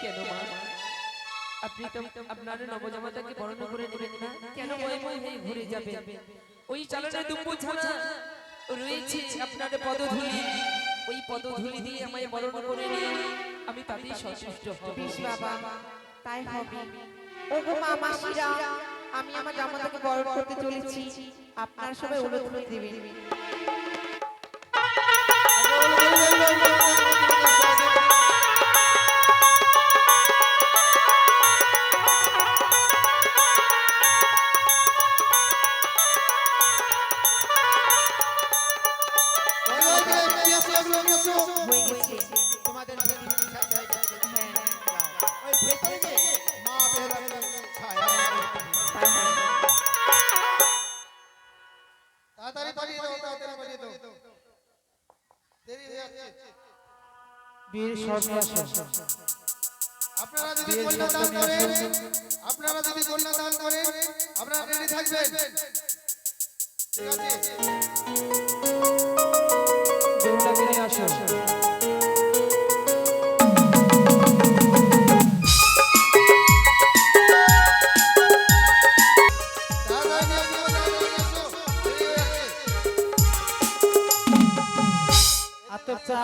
কেন আপনি তো আপনার নবজামাতাকে বরণ করে নেবেন না কেন ঘুরে যাবে ওই চালনা দুম্বু ছাড়া রয়েছে আপনার ওই দিয়ে আমায় বরণ করে নিয়ে আমি তাতেই সন্তুষ্ট বাবা তাই হবে ওগো মা আমি আমার জামাতাকে বরণ করতে চলেছি আপনার সবাই অনুরোধ দিবেন বীর সর্বনাশ আপনারা যদি কন্যা দান করেন আপনারা যদি কন্যা দান করেন আপনারা রেডি থাকবেন? ঠিক আছে? আসো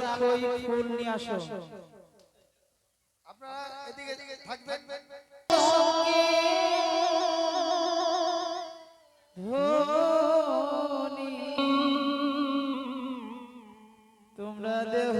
চাল ফুল আসো। আপনারা এদিকে থাকবেন। তোমরা দেহ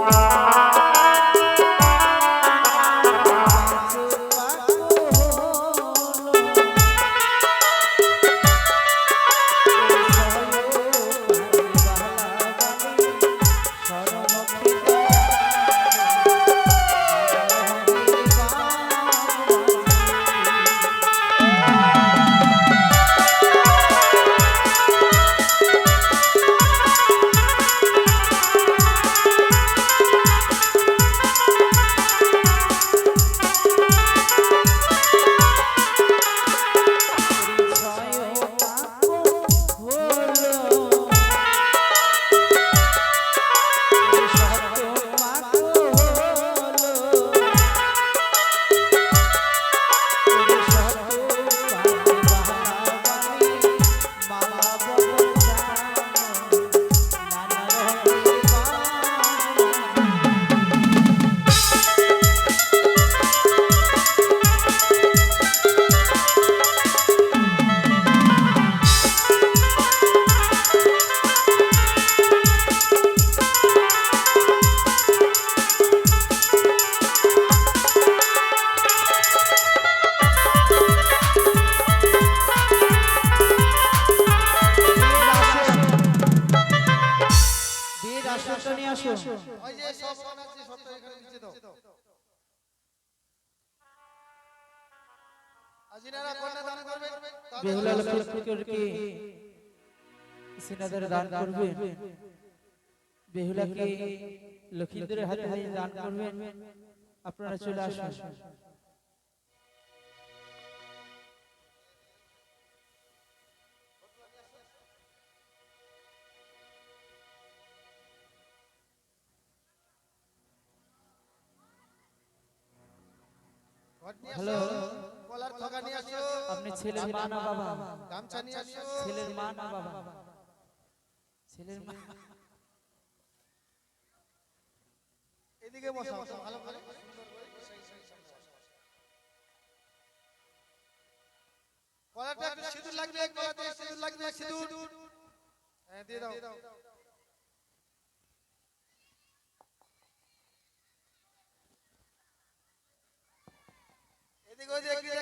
Música বেহুলা লক্ষ্মীকে সিনাদের দান করবে বেহুলাকে লক্ষ্মীদের হাতে হাতে দান করবেন আপনারা চলে আসুন ঘট নিয়ে হ্যালো। ছেলের মা না বাবা? গামছা নিয়ে আসো। ছেলের মা না বাবা? ছেলের মা? এদিকে বসাও ভালো ভালো সুন্দর করে। কলারটা একটু সিঁদুর লাগবে কলাতে সিঁদুর লাগবে সিঁদুর। হ্যাঁ দিয়ে দাও। এদিকে এই, বিয়ে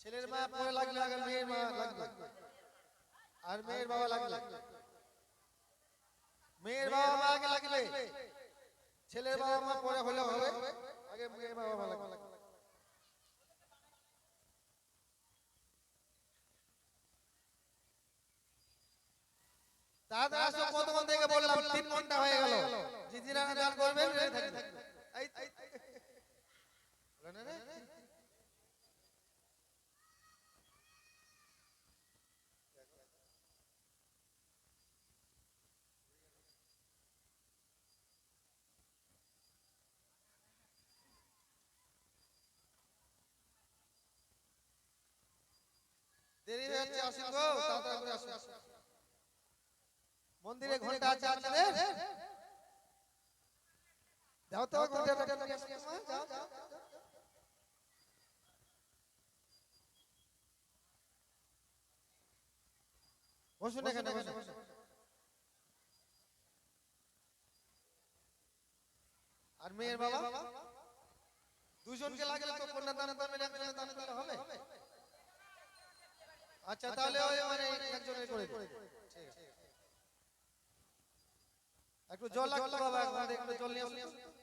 ছেলের মা পরে লাগলে আগে মেয়ের মা লাগবে। আর মেয়ের বাবা লাগবে। মেয়ের বাবা মা আগে লাগলে। ছেলের বাবা মা পরে হলে হবে। আগে মেয়ের বাবা মা লাগবে। দাদা আসো কতক্ষণ থেকে বললাম তিন ঘণ্টা হয়ে গেল। জিজিরা দান করবেন? দেরি হয়ে যাচ্ছে আসুন গো তাড়াতাড়ি আসুন। মন্দিরে ঘণ্টা আছে আপনাদের? যাও তো আসুন, যাও যাও। বসুন এখানে বসুন। আর মেয়ের বাবা? দুজনকে লাগলে তো কন্যা দানে দানে একজনে দানে দিলে হবে। আচ্ছা তাহলে ওই মানে একজনের করে ঠিক আছে। একটু জল লাগতো বাবা একটু জল নিয়ে আসুন।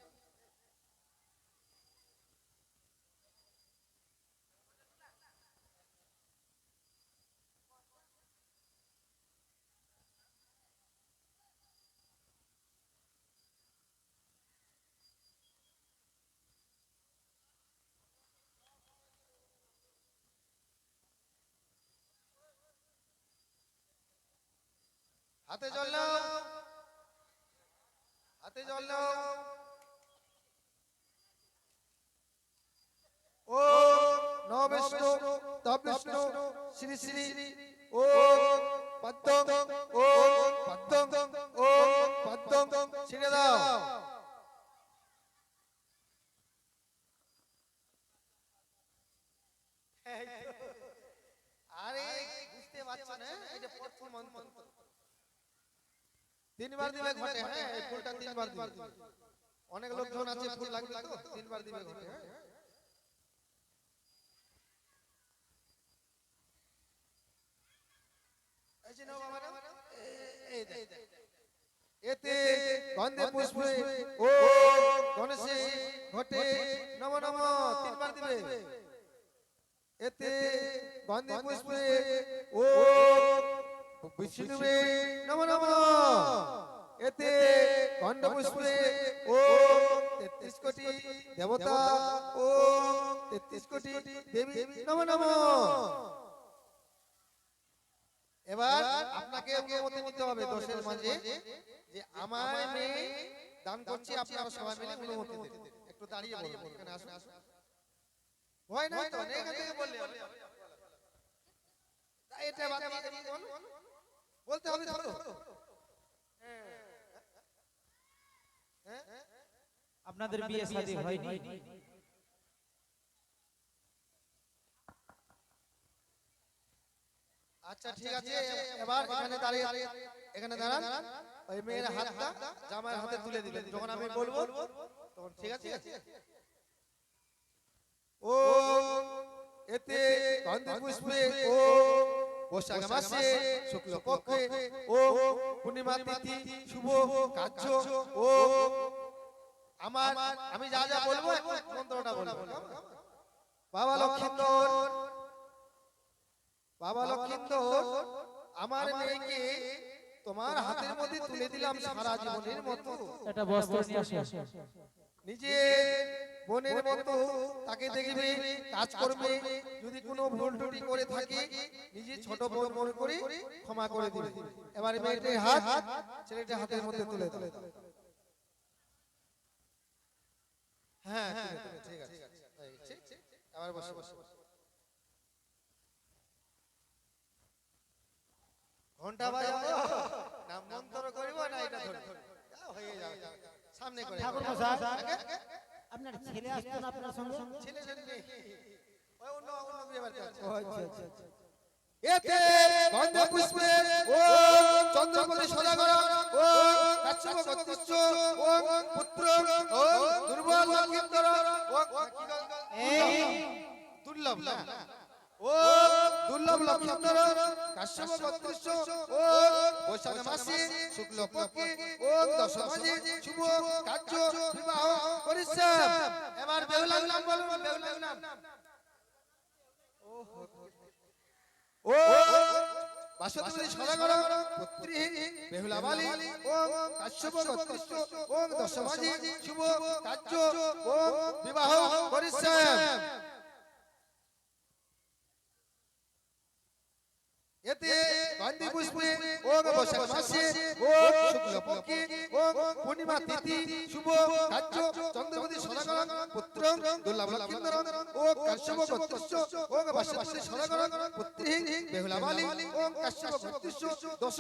হাতে জল নাও। হাতে জল ও নবিষ্ণু তবিষ্ণু শ্রী শ্রী, ও পদ্ম ও পদ্ম ও পদ্ম, ছেড়ে দাও। আরে, বুঝতে পারছ না? এটা প্রথম মন্ত্র। তিনবার দিবে ঘটে হ্যাঁ এই ফুলটা তিনবার দিবে অনেক লোকজন আছে ফুল লাগবে তো তিনবার দিবে ঘটে হ্যাঁ। এই যে নাও বাবা এই দেখ। এতে গন্ধে পুষ্পে ও গণেশে ঘটে নম নম তিনবার দিবে এতে গন্ধে পুষ্পে ও বিষ্ণুবে নম নম গন্ধ পুষ্পে ও তেত্রিশ কোটি দেবতা ও তেত্রিশ কোটি দেবী নম নম। এবার আপনাকে অনুমতি নিতে হবে দোষের মাঝে যে আমার মেয়ে দান করছি আপনারা সবাই মিলে অনুমতি দেবেন একটু দাঁড়িয়ে বলুন এখানে আসুন। ভয় নাই তো? এখান থেকে বললে এটা। বলতে হবে তো হ্যাঁ আপনাদের বিয়ে শাদী হয়নি। আচ্ছা ঠিক আছে এবার এখানে দাঁড়িয়ে এখানে দাঁড়ান। ওই মেয়ের হাতটা জামাইয়ের হাতে তুলে দিবেন। যখন আমি বলব তখন ঠিক আছে ও এতে গন্ধে পুষ্পে ও বৈশাখ মাসে শুক্ল পক্ষে ও পূর্ণিমা তিথি শুভ কার্য ও আমার আমি যা যা বলব মন্ত্রটা বলব। বাবা লক্ষ্মীন্দর বাবা লক্ষ্মীন্দর আমার মেয়েকে তোমার হাতের মধ্যে তুলে দিলাম সারা জীবনের মতো। একটা বস্ত্র নিয়ে আসো। নিজে বোনের মতো তাকে দেখবে কাজ করবে যদি কোনো ভুল ত্রুটি করে থাকে নিজে ছোট বোন মনে করে ক্ষমা করে দিবে। এবার মেয়েটির হাত ছেলেটির হাতের মধ্যে তুলে হ্যাঁ তুলে ঠিক আছে বসে। বসে। ঘণ্টা বাজাবো না মন্ত্র করিব না এটা ধরে যাও, হয়ে যাও সামনে করে ঠাকুর। মশাই আপনার ছেলে আসতো না আপনার সঙ্গে ছেলে ছেলে। ওই অন্য অন্য বিয়ে বাড়িতে আচ্ছা আচ্ছা আচ্ছা। এতে গন্ধে পুষ্পে ও চন্দ্রপতি সদাগর ও কাশ্যপ গতিশ্চ ও পুত্র ও দুর্বল লক্ষিন্দর ও দুর্লভ না ও দুর্লভ লক্ষিন্দর কাশ্যপ গতিশ্চ ও বৈশাখ মাসে শুক্ল পক্ষে ও দশ মাসে শুভ কার্য বিবাহ করিছে এবার বেহুলার নাম বলুন বেহুলার নাম ও সদাগর পুত্রী কাশ্যপ দশমাজি শুভ কার্য বিবাহ তিথি, শুভ, কার্য চন্দ্রপতি সদাগর, পুত্র, দুর্লভ লক্ষিন্দর ও কাশ্যপ গতিষ্ঠ ও বাসবাসী সদাগর পুত্রী বেহুলা বালি ও কাশ্যপ গতিষ্ঠ দশ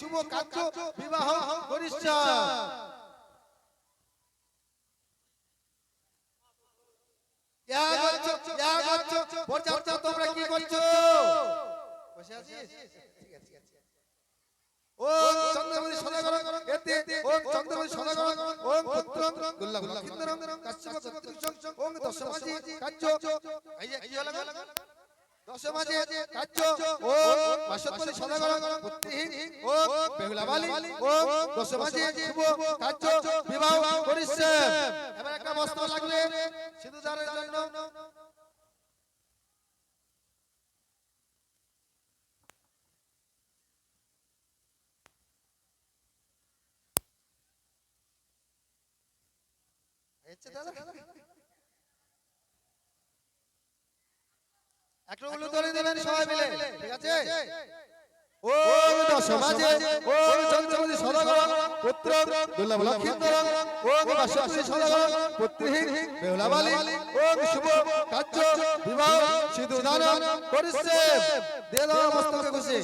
শুভ কার্য, বিবাহ করিছে ইয়া করছ ইয়া করছ পর্যাপ্ত তোমরা কি করছ বসে আছিস ঠিক আছে ঠিক আছে ও চন্দ্রমণি সদাগর এতে ও চন্দ্রমণি সদাগর ও পুত্র দুর্লভ লক্ষিন্দর কাশ্যপ গতিষ্ঠ ও দশমাজি এই যে কি হলো গো? দশমাজি কার্য। ও বাসতপতি সদাগর পুত্রহীন ও বেহুলা বালি। ও দশমাজি শুভ কার্য। বিবাহ করিছে। এবার একটা বস্ত্র লাগবে সিধুদারের জন্য। দাদা? একটা উলু ধরে দেবেন সবাই মিলে। ঠিক আছে? ও দশমাজে ও চন্দ্রমতি সদাগর পুত্র দুর্লভ লক্ষিন্দর ও বাসুদেবী সদাগর পুত্রহীন বেহুলা বালি শুভ কার্য বিবাহ সিধু দান করিছে দিয়ে মস্তকে খুশি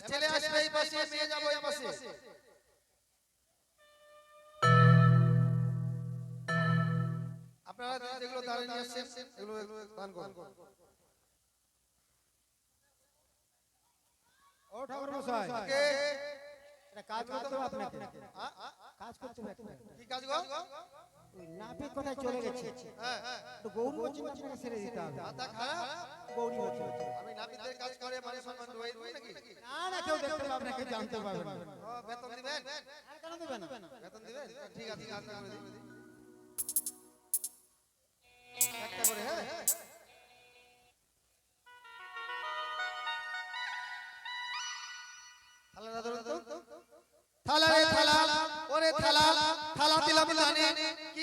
এবার ছেলে আসবে এই পাশে মেয়ে যাব এই পাশে। আপনারা যেগুলো দাঁড়িয়ে নিয়ে আসছেন এগুলো দান করুন। ও ঠাকুর মশাই। কে কাজ করতে হবে আপনাকে। কাজ করতে হবে কি কাজ গো? ওই নাপিত কোথায় চলে গেছে। হ্যাঁ তো গৌরী বলছি আপনাকে ছেড়ে দিতে হবে। মাথা খারাপ? গৌরী বলছি আমি নাপিতের কাজ করে মানে সম্মান রয়ে নাকি? না না কেউ দেখতে পাবে না কেউ জানতে পারবে না। ও, বেতন দিবেন? আর কেন দিবেন না? বেতন দিবেন? ঠিক আছে ঠিক আছে করে দিই একটা করে হ্যাঁ।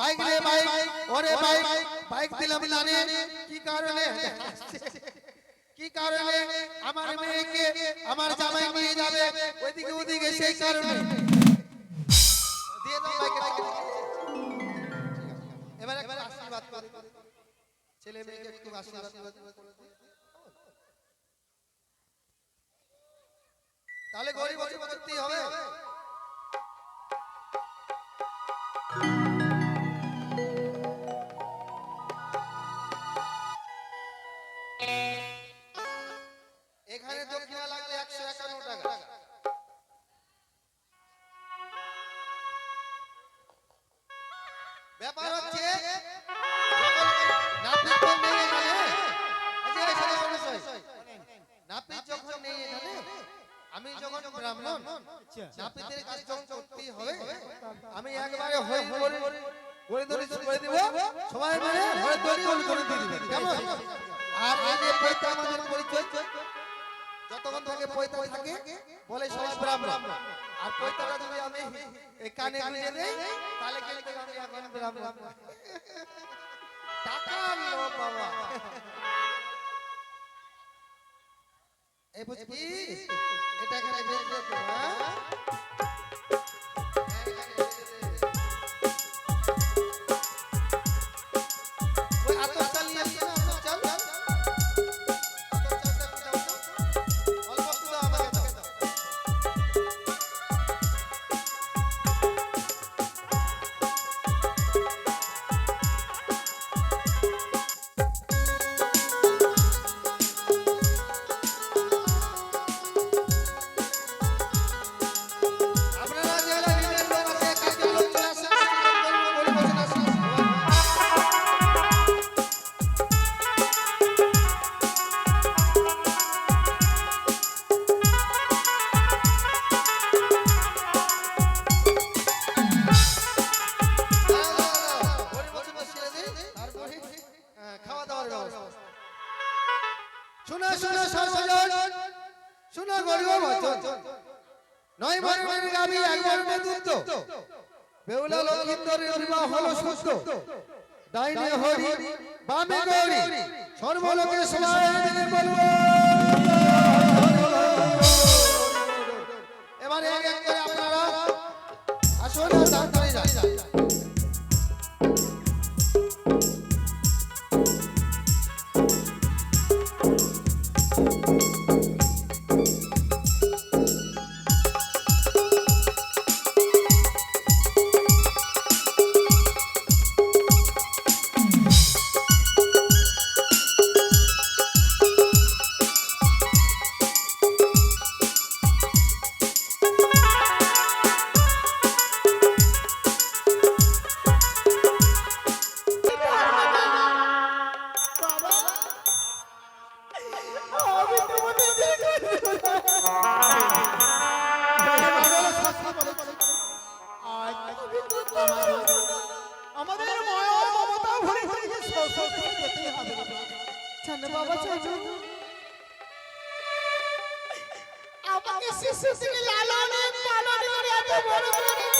বাইক রে বাইক ওরে বাইক বাইক দিলাম না রে কি কারণে? কি কারণে? আমার মেয়েকে আমার জামাই নিয়ে যাবে। ওইদিকে ওইদিকে সেই কারণে। তাহলে গরিব হবে। থাকে পয়তা থাকে বলে সবাই ব্রাহ্মণ। আর পয়তাটা যদি আমি কানে কানে দেই তাহলে কিন্তু আমি এখন ব্রাহ্মণ। টাকা লো বাবা। এই বুঝবি? এটা এখানে দেখ দেখ হ্যাঁ? মর্মলোকে সবাই বলব।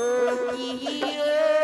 Oh, yeah.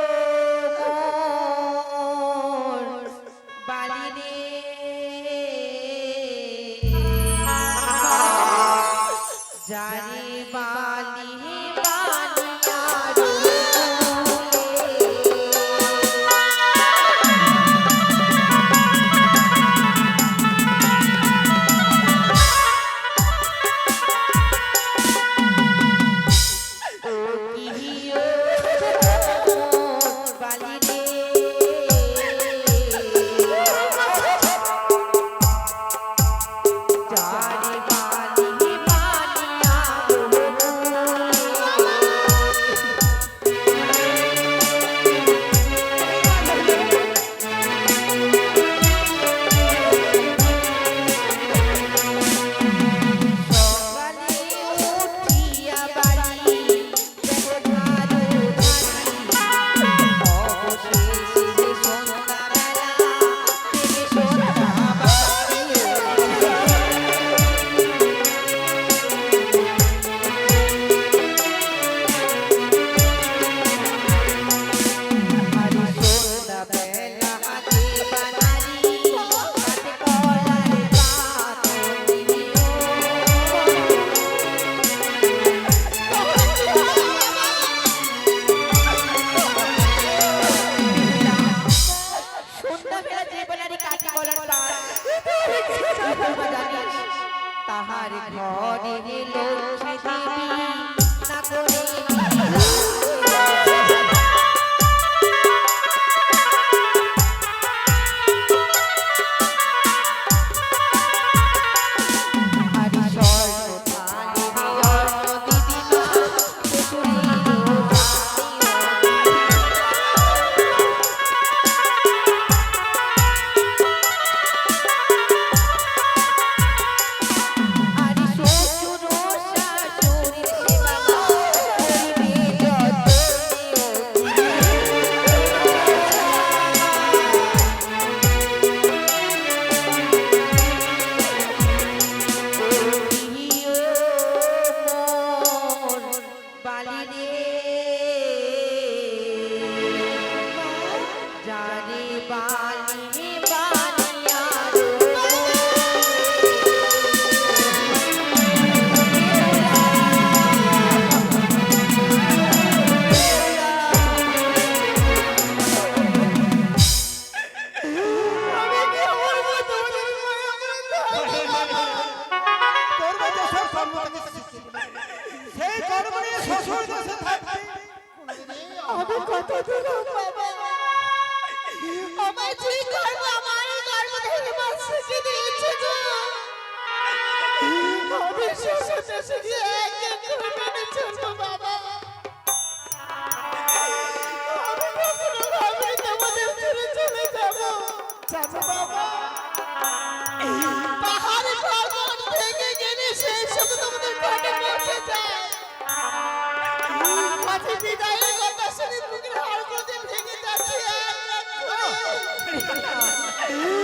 Hey!